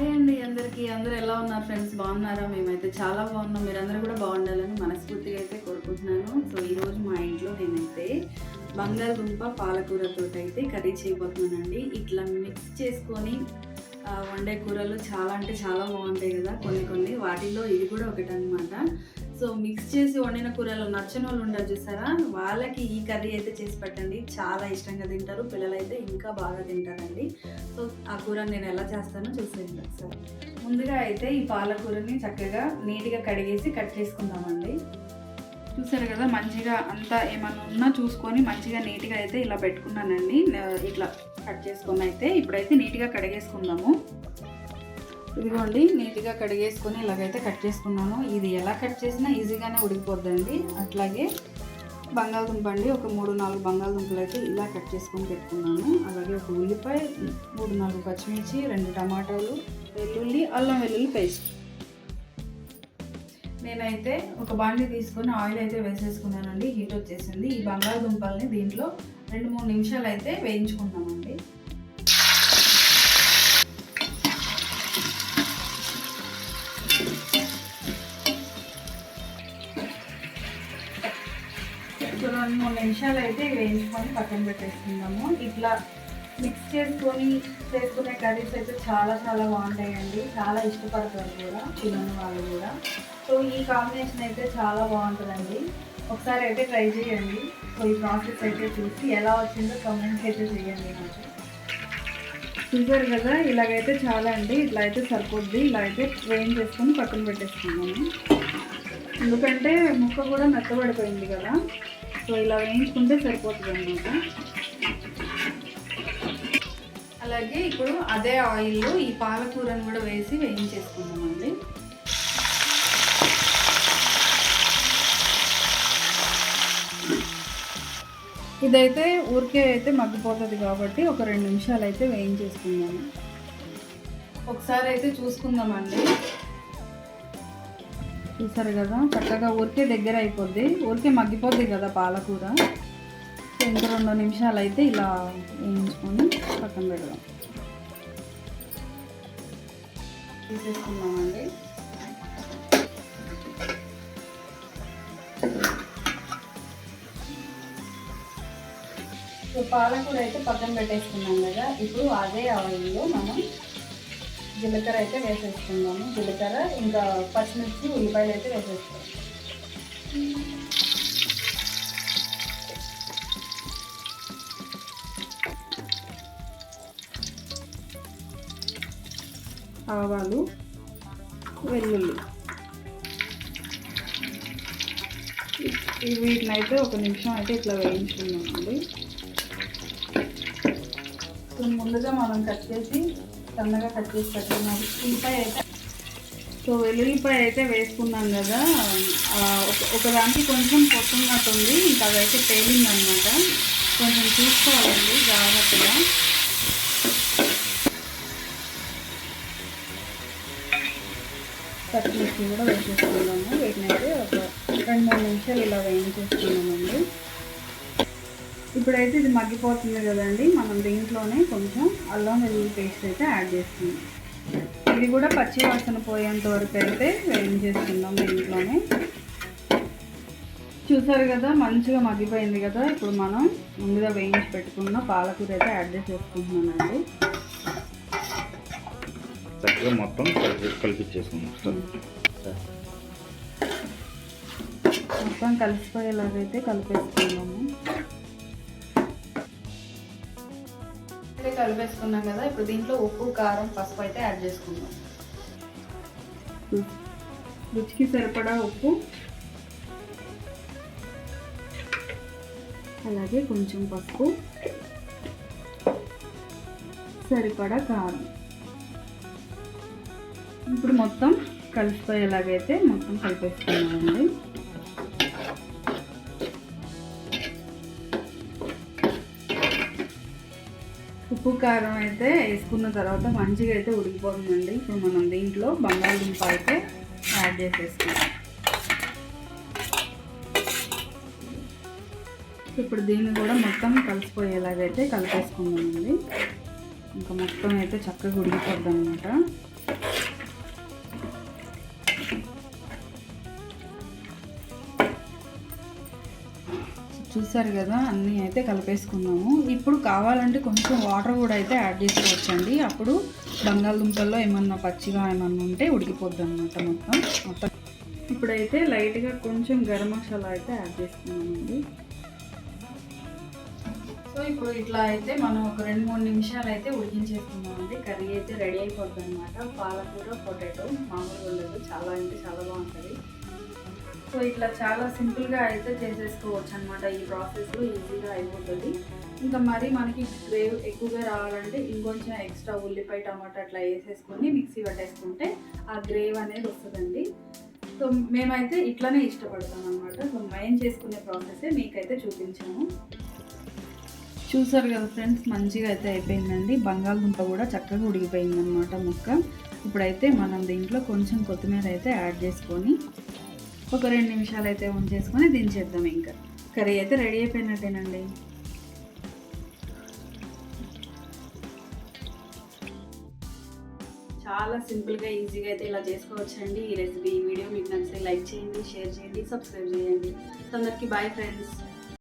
Hi అండి అందరికీ. అందరూ ఎలా ఉన్నారు ఫ్రెండ్స్? బాగున్నారా? మేమైతే చాలా బాగున్నాం. మీరందరూ కూడా బాగుండాలని మనస్ఫూర్తిగా అయితే కోరుకుంటున్నాను. సో ఈరోజు మా ఇంట్లో నేనైతే బంగాళదుంప పాలకూరతో అయితే కర్రీ చేయబోతున్నానండి. ఇట్లా మిక్స్ చేసుకొని వండే కూరలు చాలా అంటే చాలా బాగుంటాయి కదా కొన్ని కొన్ని. వాటిలో ఇది కూడా ఒకటి అనమాట సో మిక్స్ చేసి వండిన కూరలో నచ్చని వాళ్ళు ఉండరు చూసారా? వాళ్ళకి ఈ కర్రీ అయితే చేసి పెట్టండి. చాలా ఇష్టంగా తింటారు. పిల్లలైతే ఇంకా బాగా తింటారండి. సో ఆ కూర నేను ఎలా చేస్తానో చూసేయండి ఒకసారి. ముందుగా అయితే ఈ పాలకూరని చక్కగా నీట్గా కడిగేసి కట్ చేసుకుందామండి. చూసారు కదా మంచిగా అంతా ఏమన్నా ఉన్నా చూసుకొని మంచిగా నీట్గా అయితే ఇలా పెట్టుకున్నానండి. ఇట్లా కట్ చేసుకొని అయితే ఇప్పుడైతే నీట్గా కడిగేసుకుందాము. ఇదిగోండి నీట్గా కడిగేసుకొని ఇలాగైతే కట్ చేసుకున్నాను. ఇది ఎలా కట్ చేసినా ఈజీగానే ఉడికిపోద్దండి. అట్లాగే బంగాళదుంప అండి ఒక మూడు నాలుగు బంగాళదుంపలు అయితే ఇలా కట్ చేసుకొని పెట్టుకున్నాను. అలాగే ఒక ఉల్లిపాయ మూడు నాలుగు పచ్చిమిర్చి రెండు టమాటాలు వెల్లుల్లి అల్లం వెల్లుల్లి పేస్ట్. నేనైతే ఒక బాండి తీసుకొని ఆయిల్ అయితే వేసేసుకున్నానండి. హీట్ వచ్చేసింది. ఈ బంగాళదుంపల్ని దీంట్లో రెండు మూడు నిమిషాలు అయితే వేయించుకున్నాను మూడు నిమిషాలు అయితే వేయించుకొని పక్కన పెట్టేసుకుందాము. ఇట్లా మిక్స్ చేసుకొని చేసుకునే కర్రీస్ అయితే చాలా చాలా బాగుంటాయండి. చాలా ఇష్టపడతారు కూడా తినని వాళ్ళు కూడా. సో ఈ కాంబినేషన్ అయితే చాలా బాగుంటుందండి. ఒకసారి అయితే ట్రై చేయండి. సో ఈ ప్రాసెస్ అయితే చూసి ఎలా వచ్చిందో కమెంట్స్ అయితే చేయండి నాకు. చూసారు కదా ఇలాగైతే చాలా అండి. ఇట్లా అయితే సరిపోద్ది. ఇలా అయితే వేయించేసుకొని పక్కన పెట్టేసుకున్నాము ఎందుకంటే ముక్క కూడా మెత్తబడిపోయింది కదా. సో ఇలా వేయించుకుంటే సరిపోతుంది అనమాట అలాగే ఇప్పుడు అదే ఆయిల్లో ఈ పాలకూరను కూడా వేసి వేయించేసుకుందామండి. ఇదైతే ఊరికే అయితే మగ్గిపోతుంది కాబట్టి ఒక రెండు నిమిషాలు అయితే వేయించేసుకుందాము. ఒకసారి అయితే చూసుకుందామండి. చూసారు కదా చక్కగా ఊరికే దగ్గర అయిపోద్ది. ఊరికే మగ్గిపోద్ది కదా పాలకూర. సో ఇంకా రెండు నిమిషాలు అయితే ఇలా వేయించుకొని పక్కన పెడదాం. తీసేసుకున్నామండి సో పాలకూర అయితే పక్కన పెట్టేసుకున్నాం కదా. ఇప్పుడు అదే ఆయిల్లో మనం జీలకర్ర అయితే వేసేసుకుందాము. జీలకర్ర ఇంకా పచ్చిమిర్చి ఉల్లిపాయలు అయితే వేసేస్తాం ఆవాలు వెల్లుల్లి. వీటిని అయితే ఒక నిమిషం అయితే ఇట్లా వేయించుకున్నామండి ముందుగా మనం కట్ చేసి సన్నగా కట్ చేసి పెట్టుకున్నాం ఉల్లిపాయ అయితే సో వెల్లుల్లిపాయ అయితే వేసుకున్నాం కదా. ఒకదానికి కొంచెం పొట్టున్నట్టుంది ఇంకా అదైతే తేలింది అనమాట కొంచెం చూసుకోవాలండి జాగ్రత్తగా. పచ్చిమిర్చి కూడా వేసేసుకున్నాము వీటినైతే ఒక రెండు మూడు నిమిషాలు ఇలా వేయించేసుకున్నామండి ఇప్పుడైతే ఇది మగ్గిపోతుంది కదండి. మనం దీంట్లోనే కొంచెం అల్లం వెల్లుల్లి పేస్ట్ అయితే యాడ్ చేస్తున్నాం. ఇది కూడా పచ్చి వాసన పోయేంత వరకు అయితే వేయించేసుకుందాం దీంట్లోనే. చూసారు కదా మంచిగా మగ్గిపోయింది కదా. ఇప్పుడు మనం ముందుగా వేయించి పెట్టుకున్న పాలకూర అయితే యాడ్ చేసేసుకుంటున్నానండి. చక్కగా మొత్తం కలిపి కలిపించేసుకుందాం మొత్తం కలిసిపోయేలాగైతే కలిపేసుకున్నాము అయితే కలిపేసుకున్నాం కదా ఇప్పుడు దీంట్లో ఉప్పు కారం పసుపు అయితే యాడ్ చేసుకుందాం. రుచికి సరిపడా ఉప్పు అలాగే కొంచెం పసుపు సరిపడా కారం. ఇప్పుడు మొత్తం కలిసిపోయేలాగైతే మొత్తం కలిపేసుకున్నామండి ఉప్పు కారం అయితే వేసుకున్న తర్వాత మంచిగా అయితే ఉడికిపోతుందండి. ఇప్పుడు మనం దీంట్లో బంగాళదుంప అయితే యాడ్ చేసేసుకుందాం. ఇప్పుడు దీన్ని కూడా మొత్తం కలిసిపోయేలాగైతే కలిపేసుకుందామండి. ఇంకా మొత్తం అయితే చక్కగా ఉడికిపోద్ది అనమాట చూసారు కదా అన్నీ అయితే కలిపేసుకున్నాము. ఇప్పుడు కావాలంటే కొంచెం వాటర్ కూడా అయితే యాడ్ చేసుకోవచ్చండి. అప్పుడు బంగాళదుంపల్లో ఏమన్నా పచ్చిగా ఏమన్నా ఉంటే ఉడికిపోద్ది అనమాట మొత్తం. మొత్తం. ఇప్పుడైతే లైట్గా కొంచెం గరం మసాలా అయితే యాడ్ చేసుకున్నామండి. సో ఇప్పుడు ఇట్లా అయితే మనం ఒక రెండు మూడు నిమిషాలు అయితే ఉడికించేసుకున్నామండి. కర్రీ అయితే రెడీ అయిపోద్ది అనమాట పాలకూర పొటాటో మామూలుగా ఉండదు. చాలా అంటే చాలా బాగుంటుంది. సో ఇట్లా చాలా సింపుల్గా అయితే చేసేసుకోవచ్చు అనమాట ఈ ప్రాసెస్ ఈజీగా అయిపోతుంది. ఇంకా మరి మనకి గ్రేవ్ ఎక్కువగా రావాలంటే ఇంకొంచెం ఎక్స్ట్రా ఉల్లిపాయ టమాటా అట్లా వేసేసుకొని మిక్సీ పట్టేసుకుంటే ఆ గ్రేవ్ అనేది వస్తుందండి. సో మేమైతే ఇట్లానే ఇష్టపడతాం అనమాట సో మేము చేసుకునే ప్రాసెసే మీకైతే చూపించాము. చూసారు కదా ఫ్రెండ్స్ మంచిగా అయితే అయిపోయిందండి. బంగాళదుంప కూడా చక్కగా ఉడికిపోయింది మొక్క ముక్క. ఇప్పుడైతే మనం దీంట్లో కొంచెం కొత్తిమీర అయితే యాడ్ చేసుకొని ఒక రెండు నిమిషాలు అయితే ఉంచేసుకొని దించేద్దాం ఇంకా. కర్రీ అయితే రెడీ అయిపోయినట్టేనండి. చాలా సింపుల్గా ఈజీగా అయితే ఇలా చేసుకోవచ్చండి. ఈ రెసిపీ ఈ వీడియో మీకు నచ్చితే లైక్ చేయండి షేర్ చేయండి సబ్స్క్రైబ్ చేయండి. అందరికీ బాయ్ ఫ్రెండ్స్.